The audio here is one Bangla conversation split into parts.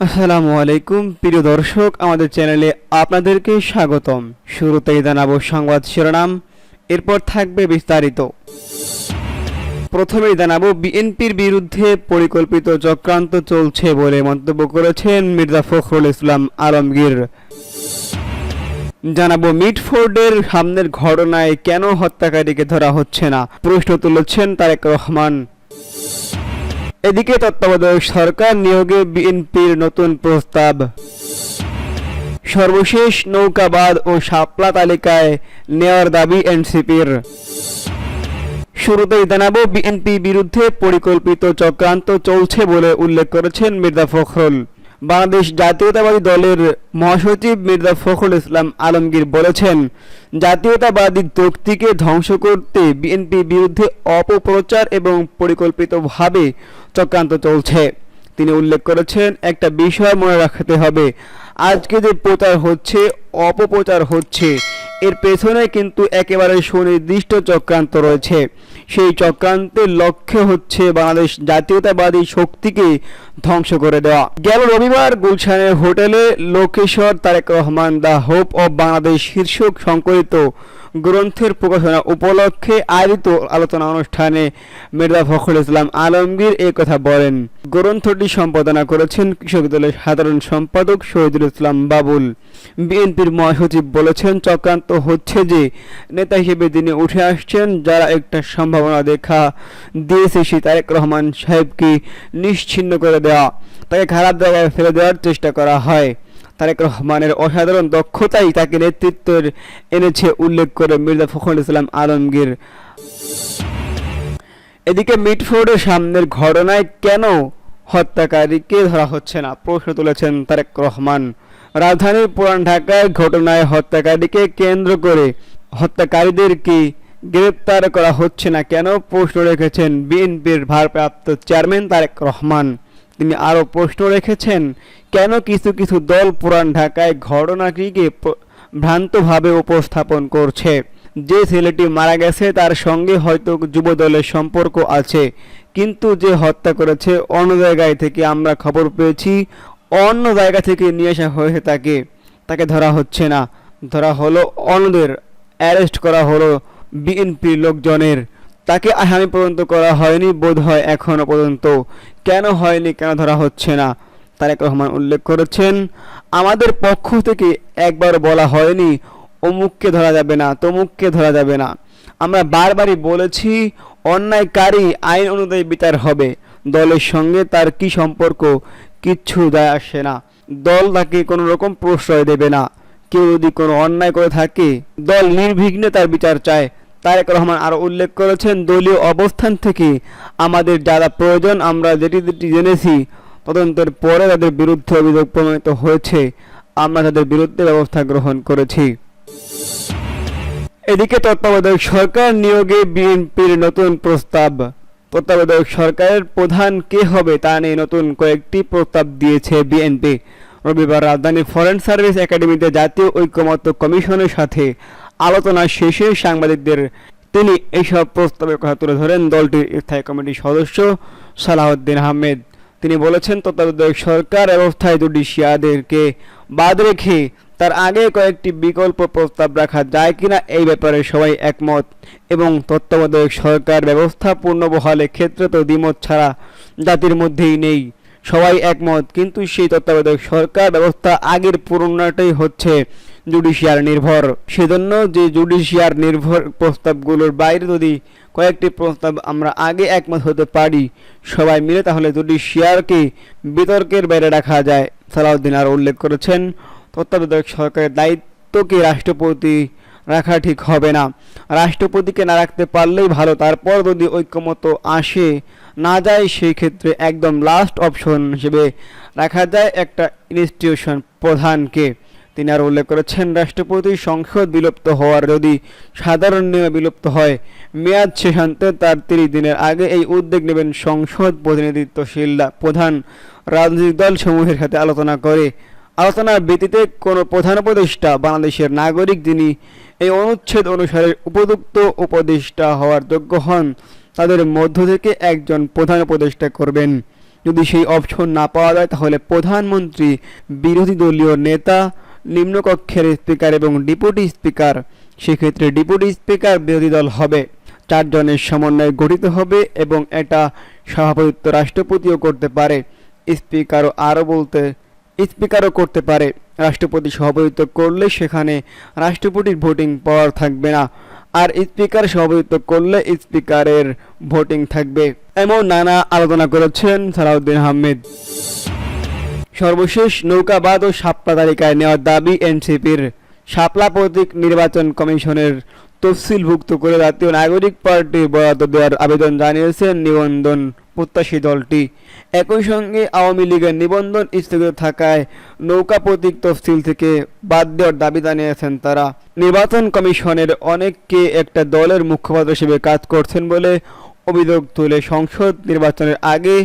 আসসালামু আলাইকুম, প্রিয় দর্শক, আমাদের চ্যানেলে আপনাদেরকে স্বাগতম। শুরুতেই জানাব সংবাদ শিরোনাম, এরপর থাকবে বিস্তারিত। প্রথমেই জানাব, বিএনপির বিরুদ্ধে পরিকল্পিত চক্রান্ত চলছে বলে মন্তব্য করেছেন মির্জা ফখরুল ইসলাম আলমগীর। জানাব মিটফোর্ডের সামনের ঘটনায় কেন হত্যাকারীকে ধরা হচ্ছে না? প্রশ্ন তুলেছেন তারেক রহমান। এদিকে তত্ত্বাবধায়ক সরকার নিয়োগে বিএনপির নতুন প্রস্তাব। সর্বশেষ নৌকাবাদ ও শাপলা তালিকায় নেওয়ার দাবি এনসিপির। শুরুতেই জানাব বিএনপি বিরুদ্ধে পরিকল্পিত চক্রান্ত চলছে বলে উল্লেখ করেছেন মির্জা ফখরুল। বাংলাদেশ জাতীয়তাবাদী দলের মহাসচিব মির্জা ফখরুল ইসলাম আলমগীর বলেছেন, জাতীয়তাবাদী যুক্তিকে ধ্বংস করতে বিএনপি বিরুদ্ধে অপপ্রচার এবং পরিকল্পিতভাবে চক্রান্ত চলছে। তিনি উল্লেখ করেছেন, একটা বিষয় মনে রাখতে হবে, আজকে যে প্রচার হচ্ছে, অপপ্রচার হচ্ছে। এর পেছনে কিন্তু একেবারে সুনির্দিষ্ট চক্রান্ত রয়েছে। সেই চক্রান্তের লক্ষ্য হচ্ছে বাংলাদেশ জাতীয়তাবাদী শক্তিকে ধ্বংস করে দেওয়া। গেল রবিবার গুলশানের হোটেলে Lokeshwar Tarek Rahman the hope of Bangladesh শীর্ষক সংকলিত গ্রন্থের প্রকাশনা উপলক্ষে আয়োজিত আলোচনা অনুষ্ঠানে মির্জা ফখরুল ইসলাম আলমগীর এই কথা বলেন। গ্রন্থটি সম্পাদনা করেছেন কৃষক দলের সাধারণ সম্পাদক শহীদুল ইসলাম বাবুল। বিএনপির মহাসচিব বলেছেন, চক্রান্ত হচ্ছে যে নেতা হিসেবে তিনি উঠে আসছেন, যারা একটা সম্ভাবনা দেখা দিয়েছে সে তারেক রহমান সাহেবকে নিশ্চিন্ন করে দেওয়া, তাকে খারাপ জায়গায় ফেলে দেওয়ার চেষ্টা করা হয়। তারেক রহমানের অসাধারণ দক্ষতাই তাকে নেতৃত্বের এনেছে উল্লেখ করে মির্জা ফখরুল ইসলাম আলমগীর। এদিকে মিটফোর্ডের সামনের ঘটনায় কেন হত্যাকারীকে ধরা হচ্ছে না? প্রশ্ন তুলেছেন তারেক রহমান। রাজধানীর পুরান ঢাকায় ঘটনায় হত্যাকারীকে কেন্দ্র করে হত্যাকারীদেরকে গ্রেপ্তার করা হচ্ছে না কেন? প্রশ্ন রেখেছেন বিএনপির ভারপ্রাপ্ত চেয়ারম্যান তারেক রহমান। তিনি আরও প্রশ্ন রেখেছেন, কেন কিছু কিছু দল পুরান ঢাকায় ঘটনাটিকে ভ্রান্তভাবে উপস্থাপন করছে? যে ছেলেটি মারা গেছে, তার সঙ্গে হয়তো যুব দলের সম্পর্ক আছে, কিন্তু যে হত্যা করেছে, অন্য জায়গায় থেকে আমরা খবর পেয়েছি, অন্য জায়গা থেকে নিয়ে আসা হয়েছে তাকে। তাকে ধরা হচ্ছে না। ধরা হলো অন্যদের। অ্যারেস্ট করা হলো বিএনপি লোকজনের। তাকে আসামি পর্যন্ত করা হয়নি, বোধ হয় এখনও পর্যন্ত। কেন হয়নি, কেন ধরা হচ্ছে না? তারেক রহমান উল্লেখ করেছেন, আমাদের পক্ষ থেকে একবার বলা হয়নি, অমুককে ধরা যাবে না, তমুককে ধরা যাবে না। আমরা বারবারই বলেছি, অন্যায়কারী আইন অনুযায়ী বিচার হবে। দলের সঙ্গে তার কি সম্পর্ক? কিচ্ছু যায় আসে না। দল তাকে কোনো রকম প্রশ্রয় দেবে না। কেউ যদি কোনো অন্যায় করে থাকে, দল নির্বিঘ্নে তার বিচার চায়। তারেক রহমান আরও উল্লেখ করেছেন, দলীয় অবস্থান থেকে আমাদের যারা প্রয়োজন, আমরা যেটি যেটি জেনেছি, তদন্তের পরে তাদের বিরুদ্ধে অভিযোগ প্রমাণিত হয়েছে। আমরা তাদের বিরুদ্ধে ব্যবস্থা গ্রহণ করেছি। এদিকে তত্ত্বাবধায়ক সরকার নিয়োগে বিএনপির নতুন প্রস্তাব। তত্ত্বাবধায়ক সরকারের প্রধান কে হবে তা নিয়ে নতুন কয়েকটি প্রস্তাব দিয়েছে বিএনপি। রবিবার রাজধানী ফরেন সার্ভিস একাডেমিতে জাতীয় ঐক্যমত্য কমিশনের সাথে আলোচনা শেষে সাংবাদিকদের তিনি এইসব প্রস্তাবের কথা তুলে ধরেন দলটির স্থায়ী কমিটির সদস্য সালাউদ্দিন আহমেদ। তিনি বলেছেন, তত্ত্বাবধায়ক সরকার ব্যবস্থায় জুডিশিয়াদেরকে বাদ রেখে তার আগে কয়েকটি বিকল্প প্রস্তাব রাখা যায় কিনা এই ব্যাপারে সবাই একমত এবং তত্ত্বাবধায়ক সরকার ব্যবস্থা পূর্ণবহালের ক্ষেত্রে তো দ্বিমত ছাড়া জাতির মধ্যেই নেই। সবাই একমত, কিন্তু সেই তত্ত্বাবধায়ক সরকার ব্যবস্থা আগের পুরনোটাই হচ্ছে জুডিশিয়ার নির্ভর। সেজন্য যে জুডিশিয়ার নির্ভর প্রস্তাবগুলোর বাইরে যদি কয়েকটি প্রস্তাব আমরা আগে একমত হতে পারি, সবাই মিলে তাহলে জুডিশিয়ারকে বিতর্কের বাইরে রাখা যায়, সালাউদ্দিন আর উল্লেখ করেছেন। তত্ত্বাবধায়ক সরকারের দায়িত্বকে রাষ্ট্রপতি রাখা ঠিক হবে না। রাষ্ট্রপতিকে না রাখতে পারলেই ভালো, তারপর যদি ঐক্যমত আসে, না যায় সেই ক্ষেত্রে একদম লাস্ট অপশন হিসেবে রাখা যায় একটা ইনস্টিটিউশন প্রধানকে। তিনি আর উল্লেখ করেছেন, রাষ্ট্রপতি সংসদ বিলুপ্ত হওয়ার যদি সাধারণ নিয়মে বিলুপ্ত হয়, মেয়াদ শেষান্তে তার তিরিশ দিনের আগে এই উদ্যোগ নেবেন সংসদ প্রতিনিধিত্বশীল প্রধান রাজনৈতিক দল সমূহের সাথে আলোচনা করে। আলোচনার ভিত্তিতে কোনো প্রধান উপদেষ্টা বাংলাদেশের নাগরিক যিনি এই অনুচ্ছেদ অনুসারে উপযুক্ত উপদেষ্টা হওয়ার যোগ্য হন, তাদের মধ্য থেকে একজন প্রধান উপদেষ্টা করবেন। যদি সেই অপশন না পাওয়া যায়, তাহলে প্রধানমন্ত্রী বিরোধী দলীয় নেতা নিম্নকক্ষের স্পিকার এবং ডেপুটি স্পিকার, সেক্ষেত্রে ডেপুটি স্পিকার বিরোধী দল হবে। চারজনের সমন্বয়ে গঠিত হবে এবং এটা সভাপতিত্ব রাষ্ট্রপতিও করতে পারে। স্পিকারও আরও বলতে, স্পিকারও করতে পারে। রাষ্ট্রপতি সভাপতিত্ব করলে সেখানে রাষ্ট্রপতির ভোটিং পাওয়ার থাকবে না। আর স্পিকার সভাপতিত্ব করলে স্পিকারের ভোটিং থাকবে। এমন নানা আলোচনা করেছেন সালাউদ্দিন আহমেদ। সর্বশেষ নৌকাবাদ ও সাপলা তালিকায় নেওয়ার দাবি এনসিপির শাপলা প্রতীক নির্বাচন কমিশনের তফসিলভুক্ত করে জাতীয় নাগরিক পার্টির বরাদ্দ দেওয়ার আবেদন জানিয়েছেন নিবন্ধন প্রত্যাশী দলটি। একই সঙ্গে আওয়ামী লীগের নিবন্ধন স্থগিত থাকায় নৌকা প্রতীক তফসিল থেকে বাদ দেওয়ার দাবি জানিয়েছেন তারা। নির্বাচন কমিশনের অনেককে একটা দলের মুখপাত্র হিসেবে কাজ করছেন বলে অভিযোগ তুলে সংসদ নির্বাচনের আগে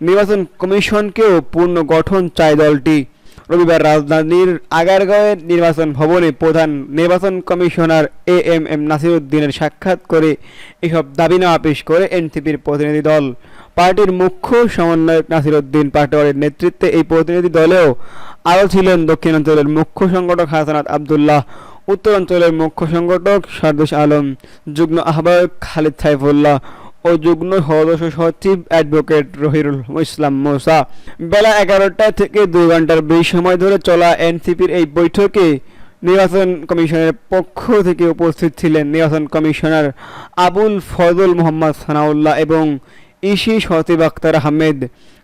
নির্বাচন কমিশনকেও পূর্ণ গঠন চায় দলটি। রবিবার রাজধানীর আগারগাঁওয়ের নির্বাচন ভবনে প্রধান নির্বাচন কমিশনার এ এম এম নাসিরুদ্দিনের সাক্ষাৎ করে এসব দাবিনামা পেশ করে এনসিপির প্রতিনিধি দল। পার্টির মুখ্য সমন্বয়ক নাসিরুদ্দিন পাটোয়ারির নেতৃত্বে এই প্রতিনিধি দলেও আরও ছিলেন দক্ষিণাঞ্চলের মুখ্য সংগঠক হাসানাত আবদুল্লাহ উত্তরাঞ্চলের মুখ্য সংগঠক সারদুস আলম, যুগ্ম আহ্বায়ক খালিদ সাইফুল্লাহ ও যুগ্ম সদস্য সচিব অ্যাডভোকেট রহিরুল ইসলাম মোসা। বেলা এগারোটা থেকে দুই ঘণ্টার বেশি সময় ধরে চলা এনসিপির এই বৈঠকে নির্বাচন কমিশনের পক্ষ থেকে উপস্থিত ছিলেন নির্বাচন কমিশনার আবুল ফজল মোহাম্মদ সানাউল্লাহ এবং ইসি সচিব আক্তার আহমেদ।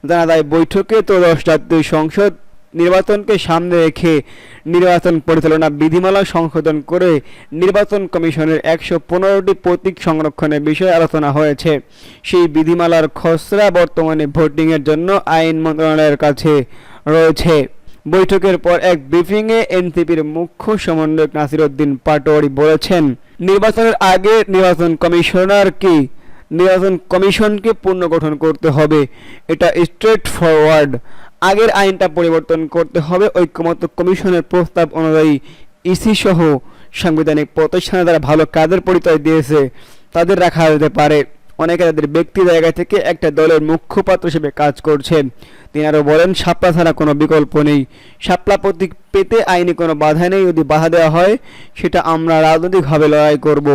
জানা যায়, বৈঠকে ত্রয়োদশ জাতীয় সংসদ নির্বাচনকে সামনে রেখে নির্বাচন পরিচালনা বিধিমালা সংশোধন করে নির্বাচন কমিশনের একশো পনেরোটি প্রতীক সংরক্ষণের বিষয়ে আলোচনা হয়েছে। সেই বিধিমালার খসড়া বর্তমানে ভোটিংয়ের জন্য আইন মন্ত্রণালয়ের কাছে রয়েছে। বৈঠকের পর এক ব্রিফিংয়ে এনসিপির মুখ্য সমন্বয়ক নাসিরউদ্দিন পাটোয়ারি বলেছেন, নির্বাচনের আগে নির্বাচন কমিশনার কি? নির্বাচন কমিশনকে পুনর্গঠন করতে হবে। এটা স্ট্রেট ফরওয়ার্ড। আগের আইনটা পরিবর্তন করতে হবে। ঐক্যমত্য কমিশনের প্রস্তাব অনুযায়ী ইসি সহ সাংবিধানিক প্রতিষ্ঠানে যারা ভালো কাজের পরিচয় দিয়েছে। তাদের রাখা যেতে পারে। অনেকে তাদের ব্যক্তি জায়গা থেকে একটা দলের মুখ্যপাত্র হিসেবে কাজ করছেন। তিনি আরও বলেন শাপলা ছাড়া কোনো বিকল্প নেই। শাপলা প্রতীক পেতে আইনি কোনো বাধা নেই। যদি বাধা দেওয়া হয়, সেটা আমরা রাজনৈতিকভাবে লড়াই করব।